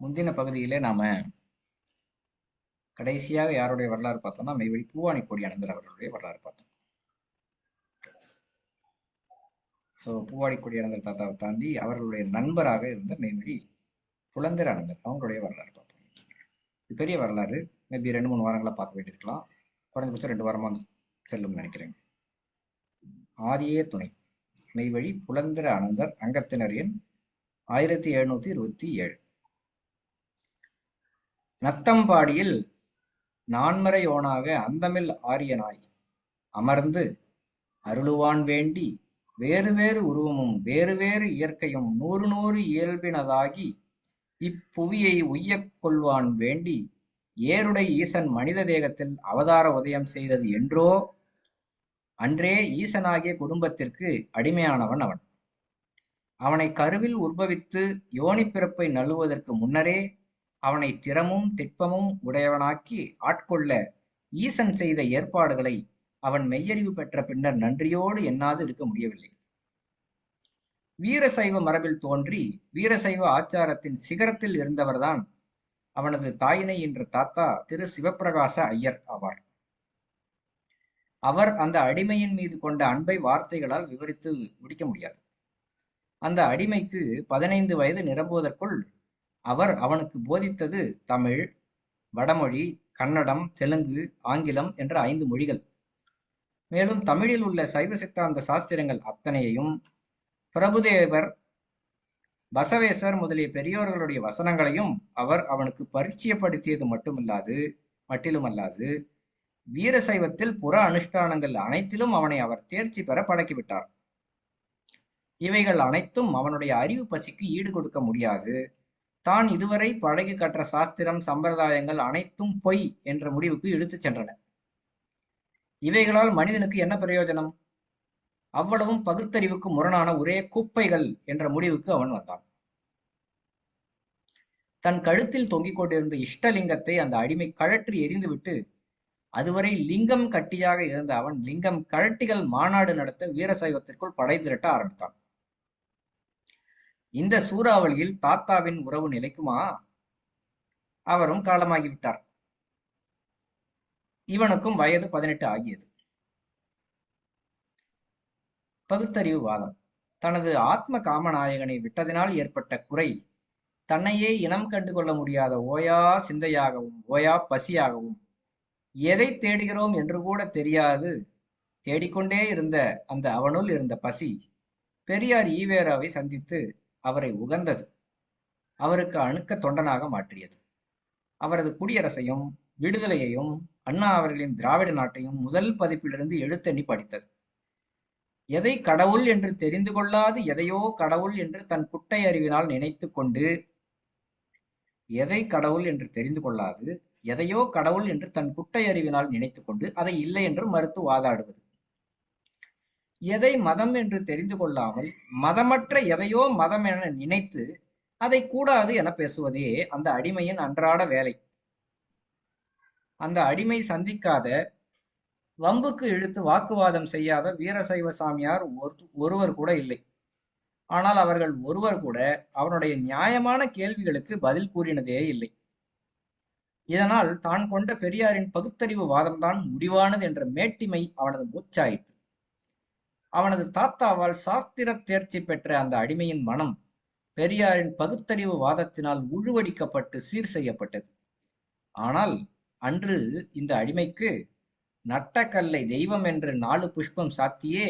முந்தின பகுதியிலே நாம கடைசியாக யாருடைய வரலாறு பார்த்தோம்னா மெய்வழி பூவாணி கோடி அனந்தர் அவர்களுடைய வரலாறு பார்த்தோம். ஸோ பூவாடி கொடி அனந்தர் தாத்தாவை தாண்டி அவர்களுடைய நண்பராக இருந்த மெய்வழி புலந்தர் அனந்தர் அவங்களுடைய வரலாறு பார்த்தோம். இது பெரிய வரலாறு. மேபி ரெண்டு மூணு வாரங்களா பார்க்க வேண்டியிருக்கலாம். குறைஞ்சபட்சம் ரெண்டு வாரமா செல்லும்னு நினைக்கிறேன். ஆதியே துணை. மெய்வழி புலந்திர அனந்தர் அங்கத்தினர் எண் ஆயிரத்தி எழுநூத்தி இருபத்தி ஏழு. நத்தம்பாடியில் நான்மறையோனாக அந்தமில் ஆரியனாய். அமர்ந்து அருளுவான் வேண்டி வேறு வேறு உருவமும் வேறு வேறு இயற்கையும் நூறு நூறு இயல்பினதாகி இப்புவியை உய்யக் கொள்வான் வேண்டி ஏருடை ஈசன் மனித தேகத்தில் அவதார உதயம் செய்தது என்றோ அன்றே ஈசனாகிய குடும்பத்திற்கு அடிமையானவன் அவன். அவனை கருவில் உற்பவித்து யோனி பிறப்பை நழுவதற்கு முன்னரே அவனை திறமும் திட்பமும் உடையவனாக்கி ஆட்கொள்ள ஈசன் செய்த ஏற்பாடுகளை அவன் மெய்யறிவு பெற்ற பின்னர் நன்றியோடு எண்ணாது இருக்க முடியவில்லை. வீரசைவ மரபில் தோன்றி வீரசைவ ஆச்சாரத்தின் சிகரத்தில் இருந்தவர்தான் அவனது தாயினை என்ற தாத்தா திரு சிவப்பிரகாச ஐயர் ஆவார். அவர் அந்த அடிமையின் மீது கொண்ட அன்பை வார்த்தைகளால் விவரித்து முடிக்க முடியாது. அந்த அடிமைக்கு பதினைந்து வயது நிரம்புவதற்குள் அவர் அவனுக்கு போதித்தது தமிழ் வடமொழி கன்னடம் தெலுங்கு ஆங்கிலம் என்ற ஐந்து மொழிகள். மேலும் தமிழில் உள்ள சைவ சித்தாந்த சாஸ்திரங்கள் அத்தனையையும் பிரபுதேவர் பசவேசர் முதலிய பெரியோர்களுடைய வசனங்களையும் அவர் அவனுக்கு பரிச்சயப்படுத்தியது மட்டுமல்லாது மட்டிலுமல்லாது வீரசைவத்தில் புற அனுஷ்டானங்கள் அனைத்திலும் அவனை அவர் தேர்ச்சி பெற பழக்கிவிட்டார். இவைகள் அனைத்தும் அவனுடைய அறிவு பசிக்கு ஈடு கொடுக்க முடியாது. தான் இதுவரை பழகி கற்ற சாஸ்திரம் சம்பிரதாயங்கள் அனைத்தும் பொய் என்ற முடிவுக்கு இழுத்துச் சென்றன. இவைகளால் மனிதனுக்கு என்ன பிரயோஜனம்? அவ்வளவும் பகுத்தறிவுக்கு முரணான ஒரே குப்பைகள் என்ற முடிவுக்கு அவன் வந்தான். தன் கழுத்தில் தொங்கிக் கொண்டிருந்த இஷ்டலிங்கத்தை அந்த அடிமை கழற்றி எரிந்துவிட்டு அதுவரை லிங்கம் கட்டியாக இருந்த அவன் லிங்கம் கழட்டிகள் மாநாடு நடத்த வீரசைவத்திற்குள் படை திரட்ட ஆரம்பித்தான். இந்த சூறாவளியில் தாத்தாவின் உறவு நிலைக்குமா? அவரும் காலமாகிவிட்டார். இவனுக்கும் வயது பதினெட்டு ஆகியது. பகுத்தறிவு வாதம். தனது ஆத்ம காமநாயகனை விட்டதினால் ஏற்பட்ட குறை தன்னையே இனம் கண்டு கொள்ள முடியாத ஓயா சிந்தையாகவும் ஓயா பசியாகவும் எதை தேடுகிறோம் என்று கூட தெரியாது. தேடிக்கொண்டே இருந்த அந்த அவனுள் இருந்த பசி பெரியார் ஈவேராவை சந்தித்து அவரை உகந்தது. அவருக்கு அணுக்க தொண்டனாக மாற்றியது. அவரது குடியரசையும் விடுதலையையும் அண்ணா அவர்களின் திராவிட நாட்டையும் முதல் பதிப்பிலிருந்து எழுத்தெண்ணி படித்தது. எதை கடவுள் என்று தெரிந்து கொள்ளாது எதையோ கடவுள் என்று தன் குட்டை அறிவினால் நினைத்து கொண்டு எதை கடவுள் என்று தெரிந்து கொள்ளாது எதையோ கடவுள் என்று தன் குட்டை அறிவினால் நினைத்து கொண்டு அதை இல்லை என்று மறுத்து வாதாடுவது. எதை மதம் என்று தெரிந்து கொள்ளாமல் மதமற்ற எதையோ மதம் என நினைத்து அதை கூடாது என பேசுவதே அந்த அடிமையின் அன்றாட வேலை. அந்த அடிமை சந்திக்காத வம்புக்கு இழுத்து வாக்குவாதம் செய்யாத வீரசைவ சாமியார் ஒருவர் கூட இல்லை. ஆனால் அவர்கள் ஒருவர் கூட அவனுடைய நியாயமான கேள்விகளுக்கு பதில் கூறினதே இல்லை. இதனால் தான் கொண்ட பெரியாரின் பகுத்தறிவு வாதம்தான் முடிவானது என்ற மேட்டிமை அவனது மூச்சாயிற்று. அவனது தாத்தாவால் சாஸ்திர தேர்ச்சி பெற்ற அந்த அடிமையின் மனம் பெரியாரின் பகுத்தறிவு வாதத்தினால் உழுவடிக்கப்பட்டு சீர் செய்யப்பட்டது. ஆனால் அன்று இந்த அடிமைக்கு நட்டக்கல்லை தெய்வம் என்று நாலு புஷ்பம் சாத்தியே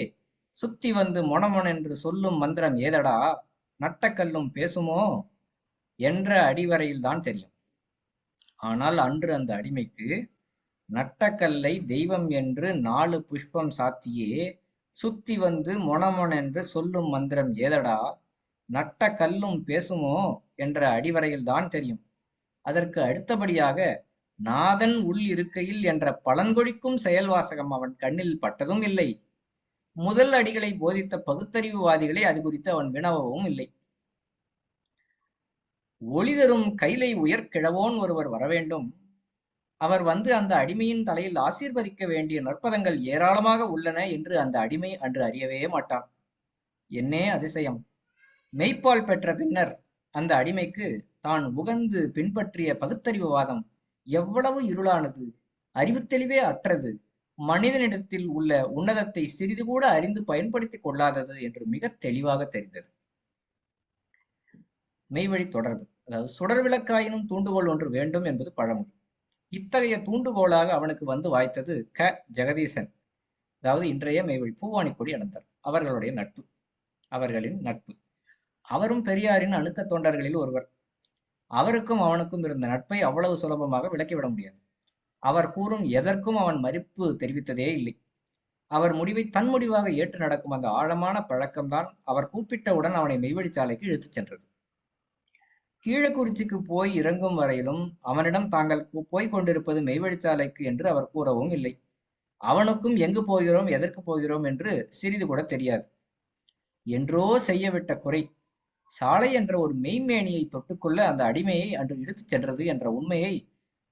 சுத்தி வந்து மொணமொன் என்று சொல்லும் மந்திரம் ஏதடா? நட்டக்கல்லும் பேசுமோ? என்ற அடிவரையில் தான் தெரியும். ஆனால் அன்று அந்த அடிமைக்கு நட்டக்கல்லை தெய்வம் என்று நாலு புஷ்பம் சாத்தியே சுத்தி வந்து மொனமொன் என்று சொல்லும் மந்திரம் ஏதடா? நட்ட கல்லும் பேசுமோ? என்ற அடிவரையில் தான் தெரியும். அதற்கு அடுத்தபடியாக நாதன் உள் இருக்கையில் என்ற பழங்கொழிக்கும் செயல்வாசகம் அவன் கண்ணில் பட்டதும் இல்லை. முதல் அடிகளை போதித்த பகுத்தறிவுவாதிகளை அது குறித்து அவன் வினவவும் இல்லை. ஒளி தரும் கைலை உயர்கிழவோன் ஒருவர் வரவேண்டும். அவர் வந்து அந்த அடிமையின் தலையில் ஆசீர்வதிக்க வேண்டிய நற்பதங்கள் ஏராளமாக உள்ளன என்று அந்த அடிமை அன்று அறியவே மாட்டான். என்னே அதிசயம். மெய்ப்பால் பெற்ற பின்னர் அந்த அடிமைக்கு தான் உகந்து பின்பற்றிய பகுத்தறிவுவாதம் எவ்வளவு இருளானது. அறிவுத்தெளிவே அற்றது. மனிதனிடத்தில் உள்ள உன்னதத்தை சிறிது கூட அறிந்து பயன்படுத்திக் கொள்ளாதது என்று மிக தெளிவாக தெரிந்தது. மெய்வழி தொடர்பு. அதாவது சுடர் விளக்காயினும் தூண்டுகோல் ஒன்று வேண்டும் என்பது பழமொழி. இத்தகைய தூண்டுகோலாக அவனுக்கு வந்து வாய்த்தது க. ஜெகதீசன். அதாவது இன்றைய மேவழி பூவாணிக்கொடி அனந்தர் அவர்களுடைய நட்பு. அவர்களின் நட்பு. அவரும் பெரியாரின் அணுக்க தொண்டர்களில் ஒருவர். அவருக்கும் அவனுக்கும் இருந்த நட்பை அவ்வளவு சுலபமாக விளக்கிவிட முடியாது. அவர் கூறும் எதற்கும் அவன் மதிப்பு தெரிவித்ததே இல்லை. அவர் முடிவை தன் முடிவாக ஏற்று நடக்கும் அந்த ஆழமான பழக்கம்தான் அவர் கூப்பிட்டவுடன் அவனை மெய்வழிச்சாலைக்கு இழுத்துச் சென்றது. கீழக்குறிச்சிக்கு போய் இறங்கும் வரையிலும் அவனிடம் தாங்கள் போய் கொண்டிருப்பது மெய்வழிச்சாலைக்கு என்று அவர் கூறவும் இல்லை. அவனுக்கும் எங்கு போகிறோம் எதற்கு போகிறோம் என்று சிறிது கூட தெரியாது. என்றோ செய்யவிட்ட குறை. சாலை என்ற ஒரு மெய்மேனியை தொட்டுக்கொள்ள அந்த அடிமையை அன்று இழுத்துச் சென்றது என்ற உண்மையை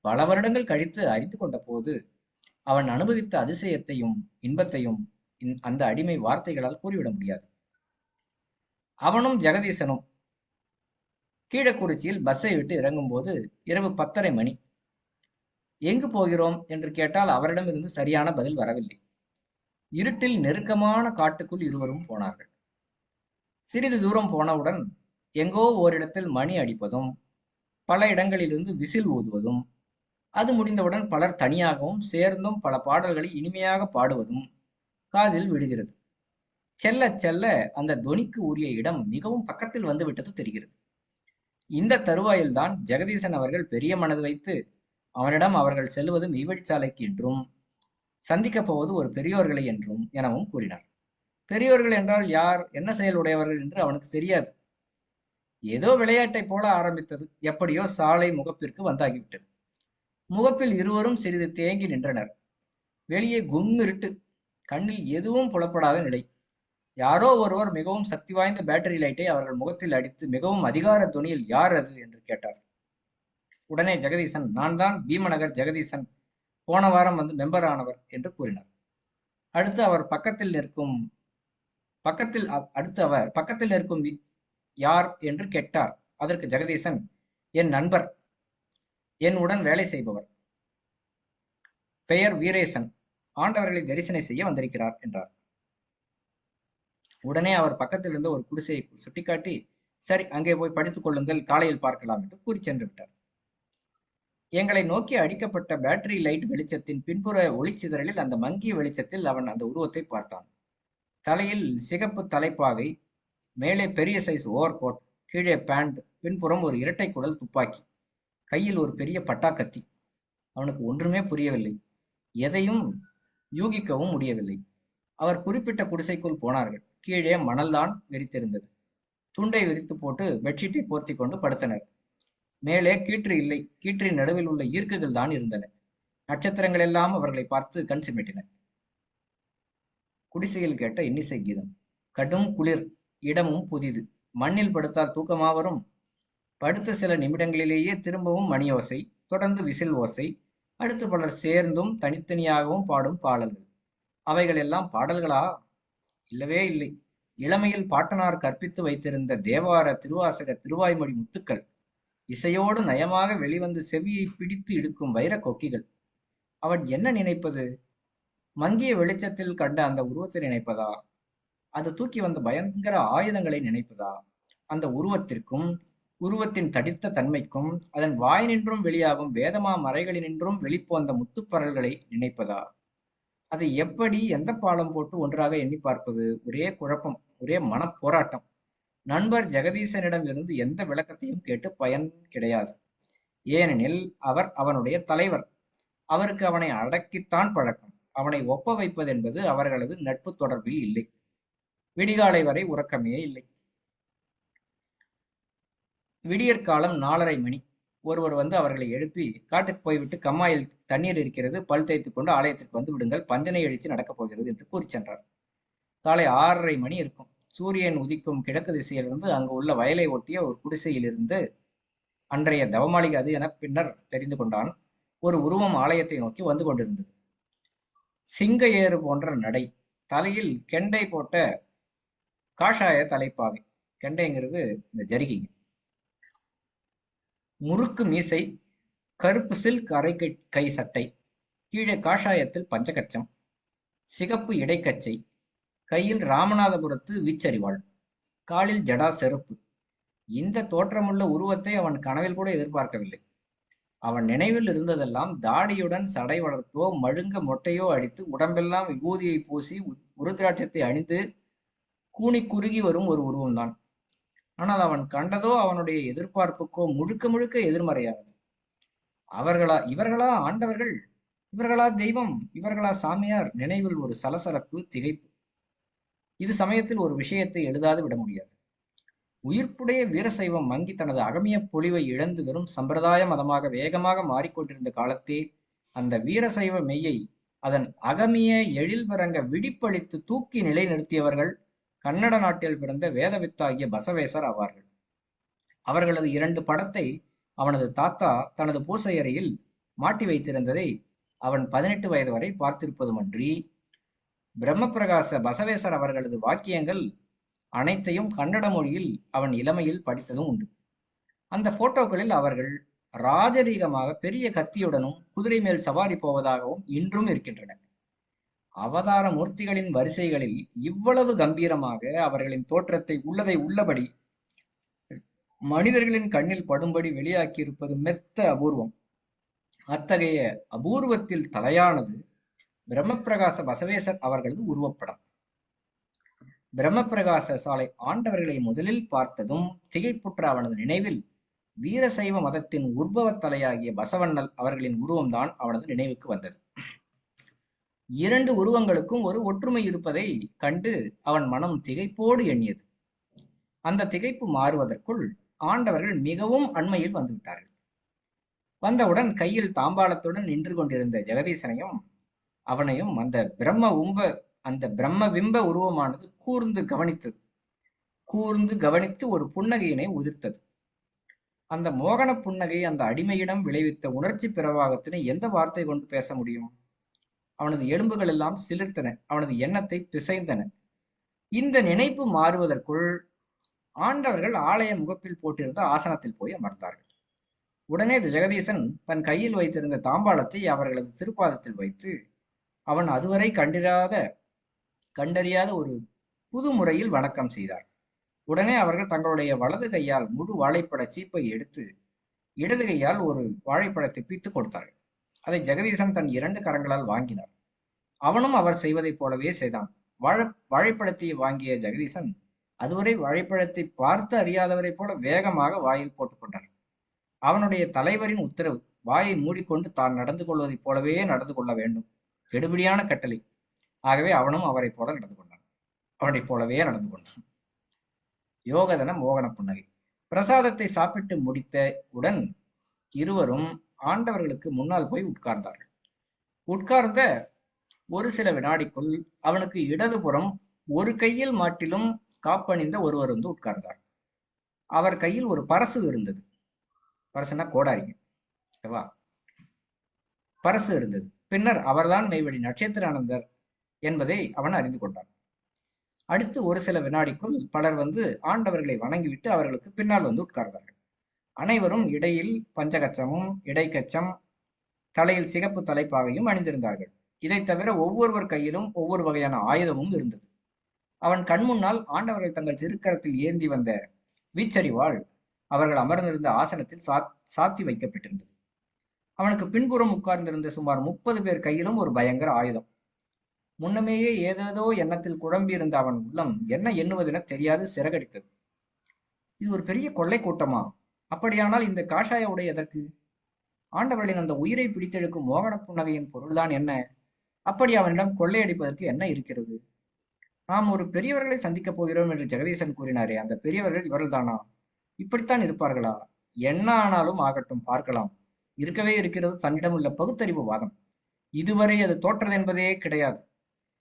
பல வருடங்கள் கழித்து அறிந்து கொண்ட போது அவன் அனுபவித்த அதிசயத்தையும் இன்பத்தையும் அந்த அடிமை வார்த்தைகளால் கூறிவிட முடியாது. அவனும் ஜெகதீசனும் கீழக்குறிச்சியில் பஸ்ஸை விட்டு இறங்கும்போது இரவு பத்தரை மணி. எங்கு போகிறோம்? என்று கேட்டால் அவரிடமிருந்து சரியான பதில் வரவில்லை. இருட்டில் நெருக்கமான காட்டுக்குள் இருவரும் போனார்கள். சிறிது தூரம் போனவுடன் எங்கோ ஓரிடத்தில் மணி அடிப்பதும் பல இடங்களிலிருந்து விசில் ஊதுவதும் அது முடிந்தவுடன் பலர் தனியாகவும் சேர்ந்தும் பல பாடல்களை இனிமையாக பாடுவதும் காதில் விடுகிறது செல்ல செல்ல அந்த தொனிக்கு உரிய இடம் மிகவும் பக்கத்தில் வந்து விட்டது தெரிகிறது. இந்த தருவாயில்தான் ஜெகதீசன் அவர்கள் பெரிய மனது வைத்து அவனிடம் அவர்கள் செல்வது மெய்வழிச்சாலைக்கு என்றும் சந்திக்கப் போவது ஒரு பெரியோர்களை என்றும் எனவும் கூறினார். பெரியோர்கள் என்றால் யார் என்ன செயல் உடையவர்கள் என்று அவனுக்கு தெரியாது. ஏதோ விளையாட்டை போல ஆரம்பித்தது. எப்படியோ சாலை முகப்பிற்கு வந்தாகிவிட்டது. முகப்பில் இருவரும் சிறிது தேங்கி நின்றனர். வெளியே கும்மிருட்டு கண்ணில் எதுவும் புலப்படாத நிலை. யாரோ ஒருவர் மிகவும் சக்தி வாய்ந்த பேட்டரி லைட்டை அவர்கள் முகத்தில் அடித்து மிகவும் அதிகார துணியில் யார் அது என்று கேட்டார். உடனே ஜெகதீசன் நான் தான் பீமநகர் ஜெகதீசன். போன வாரம் வந்து மெம்பர் ஆனவர் என்று கூறினார். அடுத்து அவர் பக்கத்தில் நிற்கும் பக்கத்தில் அடுத்து அவர் பக்கத்தில் நிற்கும் யார் என்று கேட்டார். அதற்கு ஜெகதீசன் என் நண்பர். என் உடன் வேலை செய்பவர். பெயர் வீரேசன். ஆண்டவர்களை தரிசனை செய்ய வந்திருக்கிறார் என்றார். உடனே அவர் பக்கத்தில் இருந்த ஒரு குடிசையை சுட்டிக்காட்டி சரி அங்கே போய் படித்துக் கொள்ளுங்கள் காலையில் பார்க்கலாம் என்று கூறி சென்று விட்டார். எங்களை நோக்கி அடிக்கப்பட்ட பேட்டரி லைட் வெளிச்சத்தின் பின்புற ஒளிச்சிதறலில் அந்த மங்கிய வெளிச்சத்தில் அவன் அந்த உருவத்தை பார்த்தான். தலையில் சிகப்பு தலைப்பாகை மேலே பெரிய சைஸ் ஓவர் கோட் கீழே பேண்ட் பின்புறம் ஒரு இரட்டை குடல் துப்பாக்கி கையில் ஒரு பெரிய பட்டாக்கத்தி அவனுக்கு ஒன்றுமே புரியவில்லை. எதையும் யூகிக்கவும் முடியவில்லை. அவர் குறிப்பிட்ட குடிசைக்குள் போனார்கள். கீழே மணல்தான் விரித்திருந்தது. துண்டை விரித்து போட்டு பெட்ஷீட்டை போர்த்தி கொண்டு படுத்தனர். மேலே கீற்று இல்லை. கீற்றின் நடுவில் உள்ள ஈர்க்குகள் தான் இருந்தன. நட்சத்திரங்கள் எல்லாம் அவர்களை பார்த்து கண் சிமிட்டின குடிசையில் கேட்ட இன்னிசை கீதம். கடும் குளிர் இடமும் புதிது. மண்ணில் படுத்தால் தூக்கமா வரும் படுத்த சில நிமிடங்களிலேயே திரும்பவும் மணி ஓசை தொடர்ந்து விசில் ஓசை அடுத்து பலர் சேர்ந்தும் தனித்தனியாகவும் பாடும் பாடல்கள். அவைகள் எல்லாம் பாடல்களா? இல்லவே இல்லை. இளமையில் பாட்டனார் கற்பித்து வைத்திருந்த தேவார திருவாசக திருவாய்மொழி முத்துக்கள் இசையோடு நயமாக வெளிவந்து செவியை பிடித்து இழுக்கும் வைர கொக்கிகள் அவன் என்ன நினைப்பது? மங்கிய வெளிச்சத்தில் கண்ட அந்த உருவத்தை நினைப்பதா? அது தூக்கி வந்த பயங்கர ஆயுதங்களை நினைப்பதா? அந்த உருவத்திற்கும் உருவத்தின் தடித்த தன்மைக்கும் அதன் வாய் நின்றும் வெளியாகும் வேதமா மறைகளினின்றும் வெளிப்போந்த முத்துப்பரல்களை நினைப்பதா? அதை எப்படி எந்த பாலம் போட்டு ஒன்றாக எண்ணி பார்ப்பது? ஒரே குழப்பம் ஒரே மனப்போராட்டம். நண்பர் ஜெகதீசனிடம் இருந்து எந்த விளக்கத்தையும் கேட்டு பயன் கிடையாது. ஏனெனில் அவர் அவனுடைய தலைவர். அவருக்கு அவனை அடக்கித்தான் பழக்கம். அவனை ஒப்ப வைப்பது என்பது அவர்களது நட்பு தொடர்பில் இல்லை. விடிகாலை வரை உறக்கமே இல்லை. விடியற்காலம் நாலரை மணி. ஒருவர் வந்து அவர்களை எழுப்பி காட்டுக்கு போய்விட்டு கம்மாயில் தண்ணீர் இருக்கிறது பல் தேய்த்து கொண்டு ஆலயத்திற்கு வந்து விடுங்கள் பஞ்சனை அழித்து நடக்கப் போகிறது என்று கூறி சென்றார். காலை ஆறரை மணி இருக்கும். சூரியன் உதிக்கும் கிழக்கு திசையிலிருந்து அங்கு உள்ள வயலை ஒட்டிய ஒரு குடிசையிலிருந்து அன்றைய தவமாளிகை அது என பின்னர் தெரிந்து கொண்டான். ஒரு உருவம் ஆலயத்தை நோக்கி வந்து கொண்டிருந்தது. சிங்க ஏறு போன்ற நடை. தலையில் கெண்டை போட்ட காஷாய தலைப்பாவை கெண்டைங்கிறது இந்த ஜரிகைங்க. முறுக்கு மீசை கருப்பு சில்க் அரை கை சட்டை கீழே காஷாயத்தில் பஞ்சகச்சம் சிகப்பு இடைக்கச்சை கையில் ராமநாதபுரத்து வீச்சரிவாள் காலில் ஜடா செருப்பு. இந்த தோற்றமுள்ள உருவத்தை அவன் கனவில் கூட எதிர்பார்க்கவில்லை. அவன் நினைவில் இருந்ததெல்லாம் தாடியுடன் சடை வளர்த்தோ மழுங்க மொட்டையோ அடித்து உடம்பெல்லாம் விபூதியை பூசி உருத்திராட்சத்தை அணிந்து கூணி குறுகி வரும் ஒரு உருவம்தான். ஆனால் அவன் கண்டதோ அவனுடைய எதிர்பார்ப்புக்கோ முழுக்க முழுக்க எதிர்மறையானது. அவர்களா இவர்களா ஆண்டவர்கள்? இவர்களா தெய்வம்? இவர்களா சாமியார்? நினைவில் ஒரு சலசலப்பு திகைப்பு. இது சமயத்தில் ஒரு விஷயத்தை எழுதாது விட முடியாது. உயிர்ப்புடைய வீரசைவம் மங்கி தனது அகமிய பொலிவை இழந்து வெறும் சம்பிரதாய மதமாக வேகமாக மாறிக்கொண்டிருந்த காலத்தே அந்த வீரசைவ மெய்யை அதன் அகமிய எழில்பரங்க விடிப்பளித்து தூக்கி நிலைநிறுத்தியவர்கள் கன்னட நாட்டில் பிறந்த வேதவித்தாகிய பசவேசர் ஆவார்கள். அவர்களது இரண்டு படத்தை அவனது தாத்தா தனது பூசையறையில் மாட்டி வைத்திருந்ததை அவன் பதினெட்டு வயது வரை பார்த்திருப்பதுமன்றி பிரம்மபிரகாச பசவேசர் அவர்களது வாக்கியங்கள் அனைத்தையும் கன்னட மொழியில் அவன் இளமையில் படித்ததும் உண்டு. அந்த போட்டோக்களில் அவர்கள் ராஜரீகமாக பெரிய கத்தியுடனும் குதிரை மேல் சவாரி போவதாகவும் இன்றும் இருக்கின்றன. அவதார மூர்த்திகளின் வரிசைகளில் இவ்வளவு கம்பீரமாக அவர்களின் தோற்றத்தை உள்ளதை உள்ளபடி மனிதர்களின் கண்ணில் படும்படி வெளியாக்கியிருப்பது மெத்த அபூர்வம். அத்தகைய அபூர்வத்தில் தலையானது பிரம்மபிரகாச பசவேசர் அவர்களது உருவப்படம். பிரம்மபிரகாச சாலை ஆண்டவர்களை முதலில் பார்த்ததும் திகைப்புற்ற அவனது நினைவில் வீரசைவ மதத்தின் உற்பவத் தலையாகிய பசவண்ணல் அவர்களின் உருவம்தான் அவனது நினைவுக்கு வந்தது. இரண்டு உருவங்களுக்கும் ஒரு ஒற்றுமை இருப்பதை கண்டு அவன் மனம் திகைப்போடு எண்ணியது. அந்த திகைப்பு மாறுவதற்குள் ஆண்டவர்கள் மிகவும் அண்மையில் வந்துவிட்டார்கள். வந்தவுடன் கையில் தாம்பாளத்துடன் நின்று கொண்டிருந்த ஜெகதீசனையும் அவனையும் அந்த பிரம்ம உம்ப அந்த பிரம்ம விம்ப உருவமானது கூர்ந்து கவனித்தது. கூர்ந்து கவனித்து ஒரு புன்னகையினை உதிர்த்தது. அந்த மோகன புன்னகை அந்த அடிமையிடம் விளைவித்த உணர்ச்சி பிரவாகத்தினை எந்த வார்த்தை கொண்டு பேச முடியும்? அவனது எலும்புகள் எல்லாம் சிலிர்த்தன அவனது எண்ணத்தை பிசைந்தன. இந்த நினைப்பு மாறுவதற்குள் ஆண்டவர்கள் ஆலய முகப்பில் போட்டிருந்த ஆசனத்தில் போய் அமர்ந்தார்கள். உடனே ஜெகதீசன் தன் கையில் வைத்திருந்த தாம்பாளத்தை அவர்களது திருப்பாதத்தில் வைத்து அவன் அதுவரை கண்டிராத கண்டறியாத ஒரு புது முறையில் வணக்கம் செய்தார். உடனே அவர்கள் தங்களுடைய வலது கையால் முழு வாழைப்பட சீப்பை எடுத்து இடது கையால் ஒரு வாழைப்பழத்தை பித்து கொடுத்தார்கள். அதை ஜெகதீசன் தன் இரண்டு கரங்களால் வாங்கினார் அவனும் அவர் செய்வதைப் போலவே செய்தான். வாழ வாழைப்பழத்தை வாங்கிய ஜெகதீசன் அதுவரை வாழைப்பழத்தை பார்த்து அறியாதவரைப் போல வேகமாக வாயில் போட்டுக்கொண்டார் அவனுடைய தலைவரின் உத்தரவு வாயை மூடிக்கொண்டு தான் நடந்து கொள்வதைப் போலவே நடந்து கொள்ள வேண்டும். கெடுபிடியான கட்டளை. ஆகவே அவனும் அவரை போல நடந்து கொண்டான். அவனைப் போலவே நடந்து கொண்டான். யோகதன மோகன புன்னகை. பிரசாதத்தை சாப்பிட்டு முடித்த உடன் இருவரும் ஆண்டவர்களுக்கு முன்னால் போய் உட்கார்ந்தார்கள். உட்கார்ந்த ஒரு சில வினாடிக்குள் அவனுக்கு இடதுபுறம் ஒரு கையில் மாட்டிலும் காப்பணிந்த ஒருவர் வந்து உட்கார்ந்தார். அவர் கையில் ஒரு பரசு இருந்தது. பரசுனா கோடாரிங்க. ஓகேவா? பரசு இருந்தது. பின்னர் அவர்தான் நெய்வழி நட்சத்திரானந்தர் என்பதை அவன் அறிந்து கொண்டான். அடுத்து ஒரு சில வினாடிக்குள் பலர் வந்து ஆண்டவர்களை வணங்கிவிட்டு அவர்களுக்கு பின்னால் வந்து உட்கார்ந்தார்கள். அனைவரும் இடையில் பஞ்சகச்சமும் இடைக்கச்சம் தலையில் சிகப்பு தலைப்பாகையும் அணிந்திருந்தார்கள். இதை தவிர ஒவ்வொருவர் கையிலும் ஒவ்வொரு வகையான ஆயுதமும் இருந்தது. அவன் கண்முன்னால் ஆண்டவர்கள் தங்கள் திருக்கரத்தில் ஏந்தி வந்த வீச்சரிவாள் அவர்கள் அமர்ந்திருந்த ஆசனத்தில் சாத் சாத்தி வைக்கப்பட்டிருந்தது. அவனுக்கு பின்புறம் உட்கார்ந்திருந்த சுமார் முப்பது பேர் கையிலும் ஒரு பயங்கர ஆயுதம். முன்னமேயே ஏதேதோ எண்ணத்தில் குழம்பியிருந்த அவன் உள்ளம் என்ன எண்ணுவதென தெரியாது சிறகடித்தது. இது ஒரு பெரிய கொள்ளை கூட்டமா? அப்படியானால் இந்த காஷாய உடை எதற்கு? ஆண்டவர்களின் அந்த உயிரை பிடித்தெடுக்கும் மோகன புன்னகையின் பொருள்தான் என்ன? அப்படி அவனிடம் கொள்ளையடிப்பதற்கு என்ன இருக்கிறது? நாம் ஒரு பெரியவர்களை சந்திக்கப் போகிறோம் என்று ஜெகதீசன் கூறினாரே அந்த பெரியவர்கள் இவர்கள்தானா? இப்படித்தான் இருப்பார்களா? என்ன ஆனாலும் ஆகட்டும் பார்க்கலாம். இருக்கவே இருக்கிறது தன்னிடம் உள்ள பகுத்தறிவு வாதம். இதுவரை அது தோற்றது என்பதே கிடையாது.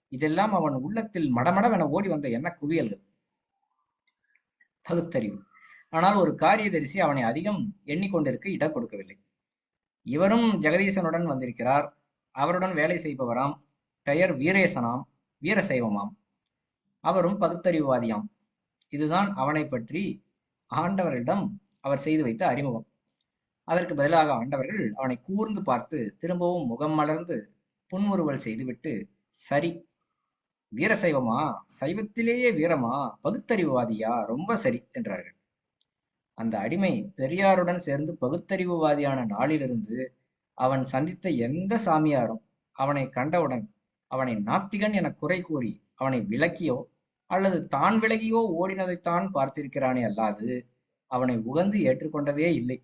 இதெல்லாம் அவன் உள்ளத்தில் மடமடவென ஓடி வந்த என்ன குவியல்கள். பகுத்தறிவு. ஆனால் ஒரு காரியதரிசி அவனை அதிகம் எண்ணிக்கொண்டிருக்க இடம் கொடுக்கவில்லை. இவரும் ஜெகதீசனுடன் வந்திருக்கிறார். அவருடன் வேலை செய்பவராம். பெயர் வீரேசனாம். வீரசைவமாம். அவரும் பகுத்தறிவுவாதியாம். இதுதான் அவனை பற்றி ஆண்டவரிடம் அவர் செய்து வைத்த அறிமுகம். அதற்கு பதிலாக ஆண்டவர்கள் அவனை கூர்ந்து பார்த்து திரும்பவும் முகம் மலர்ந்து புன்முறுவல் செய்துவிட்டு சரி வீரசைவமா? சைவத்திலேயே வீரமா? பகுத்தறிவுவாதியா? ரொம்ப சரி என்றார்கள். அந்த அடிமை பெரியாருடன் சேர்ந்து பகுத்தறிவுவாதியான நாளிலிருந்து அவன் சந்தித்த எந்த சாமியாரும் அவனை கண்டவுடன் அவனை நாத்திகன் என குறை கூறி அவனை விலக்கியோ அல்லது தான் விலகியோ ஓடினதைத்தான் பார்த்திருக்கிறானே அல்லாது அவனை உகந்து ஏற்றுக்கொண்டதே இல்லை.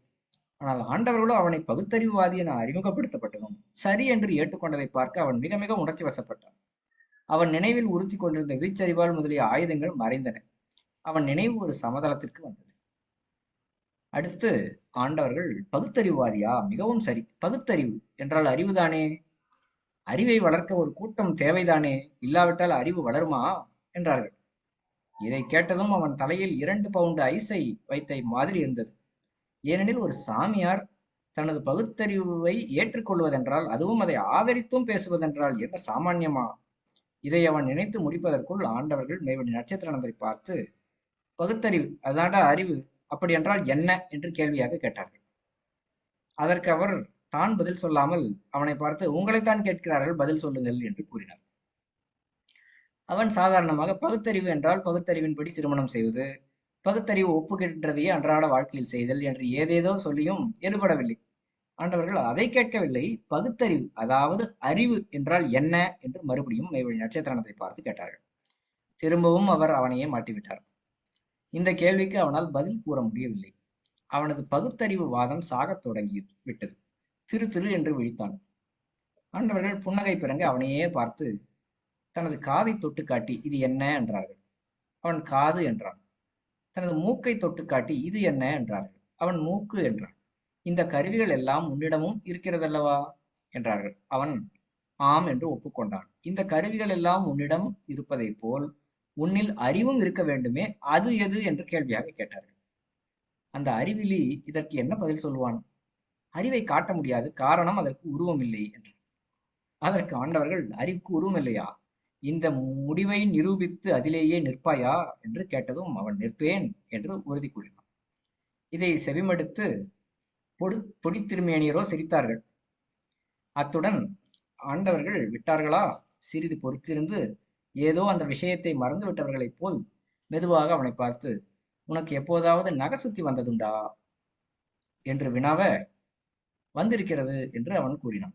ஆனால் ஆண்டவர்களோ அவனை பகுத்தறிவுவாதி என அறிமுகப்படுத்தப்பட்டதும் சரி என்று ஏற்றுக்கொண்டதை பார்க்க அவன் மிக மிக உணர்ச்சி வசப்பட்டான். அவன் நினைவில் உறுத்தி கொண்டிருந்த வீச்சறிவால் முதலிய ஆயுதங்கள் மறைந்தன. அவன் நினைவு ஒரு சமதளத்திற்கு வந்தது. அடுத்து ஆண்டவர்கள் பகுத்தறிவுவாதியா? மிகவும் சரி. பகுத்தறிவு என்றால் அறிவுதானே? அறிவை வளர்க்க ஒரு கூட்டம் தேவைதானே? இல்லாவிட்டால் அறிவு வளருமா? என்றார்கள். இதை கேட்டதும் அவன் தலையில் இரண்டு பவுண்டு ஐஸை வைத்த மாதிரி இருந்தது. ஏனெனில் ஒரு சாமியார் தனது பகுத்தறிவை ஏற்றுக்கொள்வதென்றால் அதுவும் அதை ஆதரித்தும் பேசுவதென்றால் என்ன சாமானியமா? இதை அவன் நினைத்து முடிப்பதற்குள் ஆண்டவர்கள் மேவடி நட்சத்திரனந்தரை பார்த்து பகுத்தறிவு அதாண்டா அறிவு அப்படி என்றால் என்ன என்று கேள்வியாக கேட்டார்கள். அதற்கு அவர் தான் பதில் சொல்லாமல் அவனை பார்த்து உங்களைத்தான் கேட்கிறார்கள் பதில் சொல்லுங்கள் என்று கூறினார். அவன் சாதாரணமாக பகுத்தறிவு என்றால் பகுத்தறிவின்படி திருமணம் செய்வது பகுத்தறிவு ஒப்புகின்றதையே அன்றாட வாழ்க்கையில் செய்தல் என்று ஏதேதோ சொல்லியும் எடுபடவில்லை ஆண்டவர்கள் அதை கேட்கவில்லை. பகுத்தறிவு அதாவது அறிவு என்றால் என்ன என்று மறுபடியும் மெய்வழி நட்சத்திரனத்தை பார்த்து கேட்டார்கள். திரும்பவும் அவர் அவனையே மாட்டிவிட்டார். இந்த கேள்விக்கு அவனால் பதில் கூற முடியவில்லை. அவனது பகுத்தறிவு வாதம் சாகத் தொடங்கி விட்டது. திரு திரு என்று விழித்தான். ஆண்டவர்கள் புன்னகை பிறங்க அவனையே பார்த்து தனது காதை தொட்டு காட்டி இது என்ன? என்றார்கள். அவன் காது என்றான். தனது மூக்கை தொட்டு காட்டி இது என்ன? என்றார்கள். அவன் மூக்கு என்றான். இந்த கருவிகள் எல்லாம் உன்னிடமும் இருக்கிறதல்லவா? என்றார்கள். அவன் ஆம் என்று ஒப்புக்கொண்டான். இந்த கருவிகள் எல்லாம் உன்னிடம் இருப்பதை போல் உன்னில் அறிவும் இருக்க வேண்டுமே அது எது என்று கேள்வியாக கேட்டார்கள். அந்த அறிவிலி இதற்கு என்ன பதில் சொல்வான் அறிவை காட்ட முடியாது காரணம் அதற்கு உருவம் இல்லை என்று அதற்கு ஆண்டவர்கள் அறிவுக்கு உருவம் இல்லையா இந்த முடிவை நிரூபித்து அதிலேயே நிற்பாயா? என்று கேட்டதும் அவன் நிற்பேன் என்று உறுதி கூறினான். இதை செவிமடுத்து பொடு பொடித்திருமேனியரோ சிரித்தார்கள். அத்துடன் ஆண்டவர்கள் விட்டார்களா? சிறிது பொறுத்திருந்து ஏதோ அந்த விஷயத்தை மறந்து விட்டவர்களைப் போல் மெதுவாக அவனை பார்த்து உனக்கு எப்போதாவது நகை சுத்தி வந்ததுண்டா? என்று வினாவ வந்திருக்கிறது என்று அவன் கூறினான்.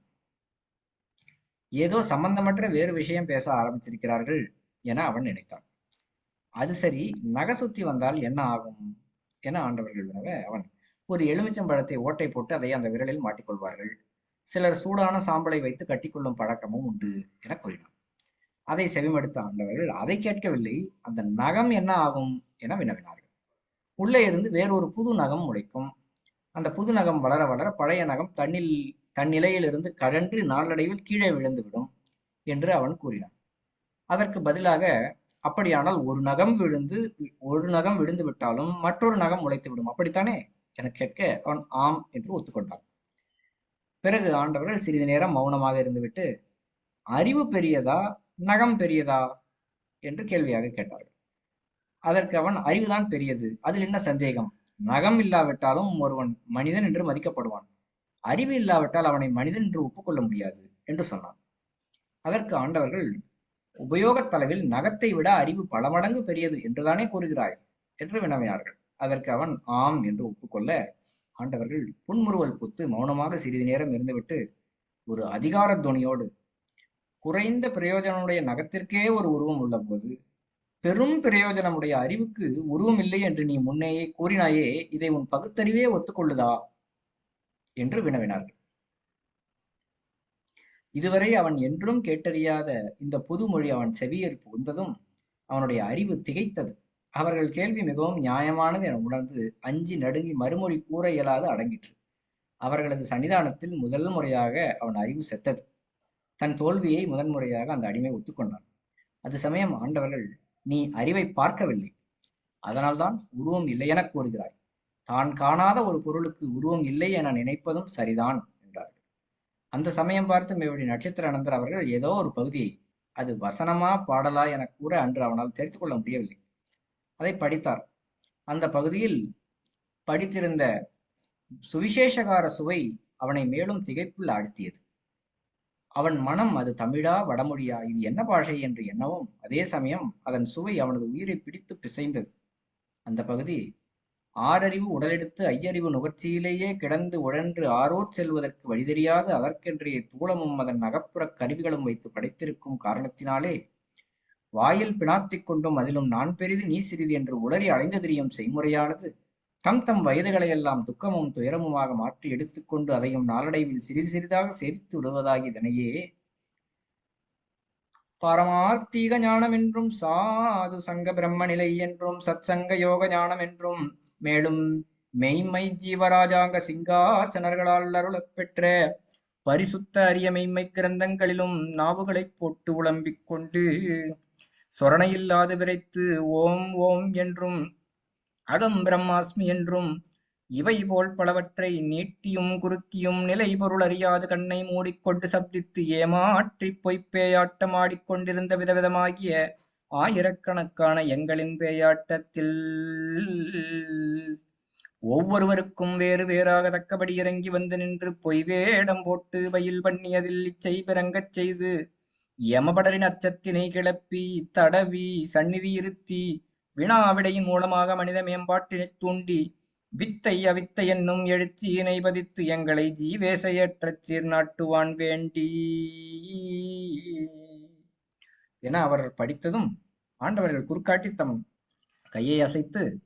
ஏதோ சம்பந்தமற்ற வேறு விஷயம் பேச ஆரம்பித்திருக்கிறார்கள் என அவன் நினைத்தான். அது சரி நகை சுத்தி வந்தால் என்ன ஆகும்? என ஆண்டவர்கள் வினவ அவன் ஒரு எலுமிச்சம்பழத்தை ஓட்டை போட்டு அதை அந்த விரலில் மாட்டிக்கொள்வார்கள். சிலர் சூடான சாம்பலை வைத்து கட்டிக்கொள்ளும் பழக்கமும் உண்டு என கூறினான். அதை செவிமடுத்த ஆண்டவர்கள் அதை கேட்கவில்லை. அந்த நகம் என்ன ஆகும் என வினவினார்கள். உள்ளே இருந்து வேறொரு புது நகம் முளைக்கும். அந்த புது நகம் வளர வளர பழைய நகம் தன்னில் தன்னிலையிலிருந்து கழன்று நாளடைவில் கீழே விழுந்துவிடும் என்று அவன் கூறினான். அதற்கு பதிலாக அப்படியானால் ஒரு நகம் விழுந்து ஒரு நகம் விழுந்து விட்டாலும் மற்றொரு நகம் முளைத்து விடும். அப்படித்தானே? என கேட்க அவன் ஆம் என்று ஒத்துக்கொண்டான். பிறகு ஆண்டவர்கள் சிறிது நேரம் மௌனமாக இருந்துவிட்டு அறிவு பெரியதா? நகம் பெரியதா என்று கேள்வியாக கேட்டார்கள். அதற்கு அவன் அறிவுதான் பெரியது. அதில் என்ன சந்தேகம்? நகம் இல்லாவிட்டாலும் ஒருவன் மனிதன் என்று மதிக்கப்படுவான். அறிவு இல்லாவிட்டால் அவனை மனிதன் என்று ஒப்புக்கொள்ள முடியாது என்று சொன்னான். அதற்கு ஆண்டவர்கள் உபயோகத் தளவில் நகத்தை விட அறிவு பல மடங்கு பெரியது என்றுதானே கூறுகிறாய்? என்று வினவினார்கள் அதற்கு அவன் ஆம் என்று ஒப்புக்கொள்ள ஆண்டவர்கள் புன்முறுவல் புத்து மௌனமாக சிறிது நேரம் இருந்துவிட்டு ஒரு அதிகார துணியோடு குறைந்த பிரயோஜனமுடைய நகத்திற்கே ஒரு உருவம் உள்ள போது பெரும் பிரயோஜனமுடைய அறிவுக்கு உருவம் இல்லை என்று நீ முன்னேயே கூறினாயே இதை உன் பகுத்தறிவே ஒத்துக்கொள்ளுதா? என்று வினவினார்கள். இதுவரை அவன் என்றும் கேட்டறியாத இந்த புதுமொழி அவன் செவியர் புகுந்ததும் அவனுடைய அறிவு திகைத்தது. அவர்கள் கேள்வி மிகவும் நியாயமானது என உணர்ந்து அஞ்சி நடுங்கி மறுமொழி கூற இயலாது அடங்கிற்று. அவர்களது சன்னிதானத்தில் முதல் முறையாக அவன் அறிவு செத்தது. தன் தோல்வியை முதன்முறையாக அந்த அடிமை ஒத்துக்கொண்டான். அது சமயம் ஆண்டவர்கள் நீ அறிவை பார்க்கவில்லை. அதனால்தான் உருவம் இல்லை என கூறுகிறாய். தான் காணாத ஒரு பொருளுக்கு உருவம் இல்லை என நினைப்பதும் சரிதான் என்றார்கள். அந்த சமயம் பார்த்து மேவடி நட்சத்திர அனந்தர் அவர்கள் ஏதோ ஒரு பகுதியை அது வசனமா பாடலா என கூற அன்று அவனால் தெரிந்து கொள்ள முடியவில்லை. அதை படித்தார். அந்த பகுதியில் படித்திருந்த சுவிசேஷகார சுவை அவனை மேலும் திகைப்பில் ஆழ்த்தியது. அவன் மனம் அது தமிழா வடமொழியா இது என்ன பாஷை என்று எண்ணவும் அதே சமயம் அதன் சுவை அவனது உயிரை பிடித்து பிசைந்தது. அந்த பகுதி ஆறறிவு உடலெடுத்து ஐயறிவு நுகர்ச்சியிலேயே கிடந்து உழன்று ஆரோர் செல்வதற்கு வழி தெரியாது அதற்கென்றே தூளமும் அதன் நகப்புறக் கருவிகளும் வைத்து படைத்திருக்கும் காரணத்தினாலே வாயில் பிணாத்திக் கொண்டும் அதிலும் நான் பெரிது நீ சிறிது என்று உளறி அலைந்து திரியும் செய்முறையானது. தம் தம் வயதுகளையெல்லாம் துக்கமும் துயரமுமாக மாற்றி எடுத்துக்கொண்டு அதையும் நாளடைவில் சிறிது சிறிதாக சேர்த்து விடுவதாகி இதனையே பரமார்த்தீக ஞானம் என்றும் சாது சங்க பிரம்ம நிலை என்றும் சத்சங்க யோக ஞானம் என்றும் மேலும் மெய்மை ஜீவராஜாங்க சிங்காசனர்களால் அருளப் பெற்ற பரிசுத்த அரிய மெய்மை கிரந்தங்களிலும் நாவுகளைப் போட்டு உழம்பிக் கொண்டு சொரணையில்லாது விரைத்து ஓம் ஓம் என்றும் அகம் பிரம்மாஸ்மி என்றும் இவை போல் பலவற்றை நீட்டியும் குறுக்கியும் நிலை பொருள் அறியாது கண்ணை மூடிக்கொண்டு சப்தித்து ஏமாற்றி பொய்ப்பேயாட்டம் ஆடிக்கொண்டிருந்த விதவிதமாகிய ஆயிரக்கணக்கான எங்களின் பேயாட்டத்தில் ஒவ்வொருவருக்கும் வேறு வேறாக தக்கபடி இறங்கி வந்து நின்று பொய் வேடம் போட்டு பயில் பண்ணியதில் இச்சை பிறங்கச் செய்து யமபடரின் அச்சத்தினை கிளப்பி தடவி சந்நிதி இருத்தி வினாவிடையின் மூலமாக மனித மேம்பாட்டினைத் தூண்டி வித்தை அவித்தை என்னும் எழுச்சியினை பதித்து எங்களை ஜீவேசையற்றச் சீர்நாட்டுவான் வேண்டி. என அவர் படித்ததும் ஆண்டவர்கள் குறுக்காட்டி தம் கையை அசைத்து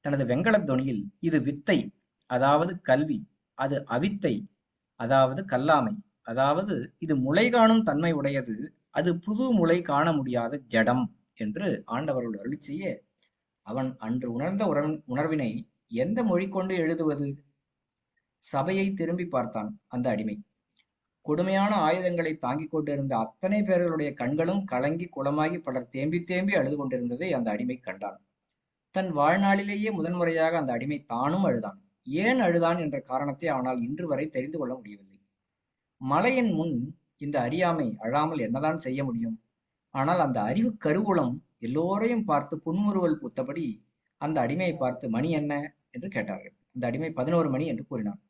தனது வெங்கலத் தொனியில் இது வித்தை அதாவது கல்வி அது அவித்தை அதாவது கல்லாமை அதாவது இது முளை காணும் தன்மை உடையது அது புது முளை காண முடியாத ஜடம் என்று ஆண்டவர்கள் அருளி அவன் அன்று உணர்ந்த உணர்வினை எந்த மொழி கொண்டு எழுதுவது? சபையை திரும்பி பார்த்தான் அந்த அடிமை. கொடுமையான ஆயுதங்களை தாங்கிக் கொண்டிருந்த அத்தனை பேர்களுடைய கண்களும் கலங்கி குளமாகி பலர் தேம்பி தேம்பி அழுது கொண்டிருந்ததை அந்த அடிமை கண்டான். தன் வாழ்நாளிலேயே முதன்முறையாக அந்த அடிமை தானும் அழுதான். ஏன் அழுதான் என்ற காரணத்தை அவனால் இன்று வரை தெரிந்து கொள்ள முடியவில்லை. மலையின் முன் இந்த அறியாமை அழாமல் என்னதான் செய்ய முடியும்? ஆனால் அந்த அறிவு கருவூலம் எல்லோரையும் பார்த்து புன்முறுவல் பூத்தபடி அந்த அடிமையை பார்த்து மணி என்ன? என்று கேட்டார்கள். அந்த அடிமை பதினோரு மணி என்று கூறினான்.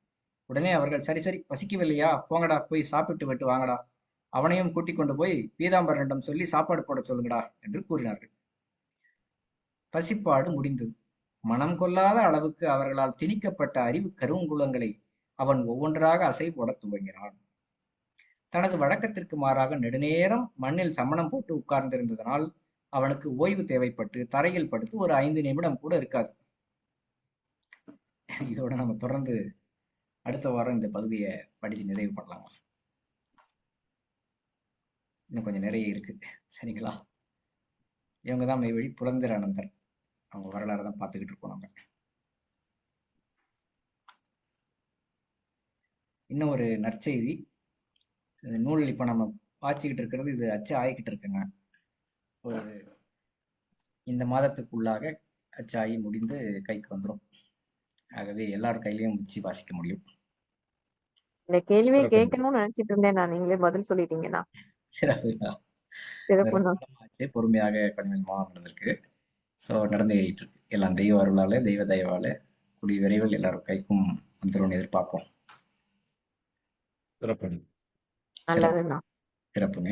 உடனே அவர்கள் சரி சரி பசிக்கவில்லையா? போங்கடா போய் சாப்பிட்டு விட்டு வாங்கடா. அவனையும் கூட்டிக் கொண்டு போய் பீதாம்பரனிடம் சொல்லி சாப்பாடு போட சொல்லுங்கடா என்று கூறினார்கள். பசிப்பாடு முடிந்தது. மனம் கொள்ளாத அளவுக்கு அவர்களால் திணிக்கப்பட்ட அறிவு கருங்குளங்களை அவன் ஒவ்வொன்றாக அசை போட துவங்கினான். தனது வழக்கத்திற்கு மாறாக நெடுநேரம் மண்ணில் சமணம் போட்டு உட்கார்ந்திருந்ததனால் அவனுக்கு ஓய்வு தேவைப்பட்டு தரையில் படுத்து ஒரு ஐந்து நிமிடம் கூட இருக்காது. இதோட நம்ம தொடர்ந்து அடுத்த வாரம் இந்த பகுதியை படித்து நிறைவு பண்ணலாம். இன்னும் கொஞ்சம் நிறைய இருக்கு. சரிங்களா? இவங்க தான் மெய்வழி புலந்தர் அனந்தர். அவங்க வரலாறு தான் பார்த்துக்கிட்டு இருக்கோம் நம்ம இன்னும் ஒரு நற்செய்தி நூல் இப்போ நம்ம வாச்சிக்கிட்டு இருக்கிறது இது அச்சு ஆகிக்கிட்டு இருக்குங்க. ஒரு இந்த மாதத்துக்குள்ளாக அச்சாகி முடிந்து கைக்கு வந்துடும் ஆகவே எல்லார் கையிலையும் வச்சு வாசிக்க முடியும். இந்த கேள்வியை சிறப்பு. கேட்கணும்னு நினைச்சிட்டு இருந்தேன் நான். நீங்களே பதில் சிறப்புண்ணா ஆச்சு. பொறுமையாக கொஞ்சம் கொஞ்சமாக நடந்திருக்கு. ஸோ நடந்து ஏறிட்டு இருக்கு எல்லாம் தெய்வ அருளால தெய்வ தயவால கூடிய விரைவில் எல்லாரும் கைக்கும் வந்துடும் எதிர்பார்ப்போம். சிறப்பு சிறப்புங்க.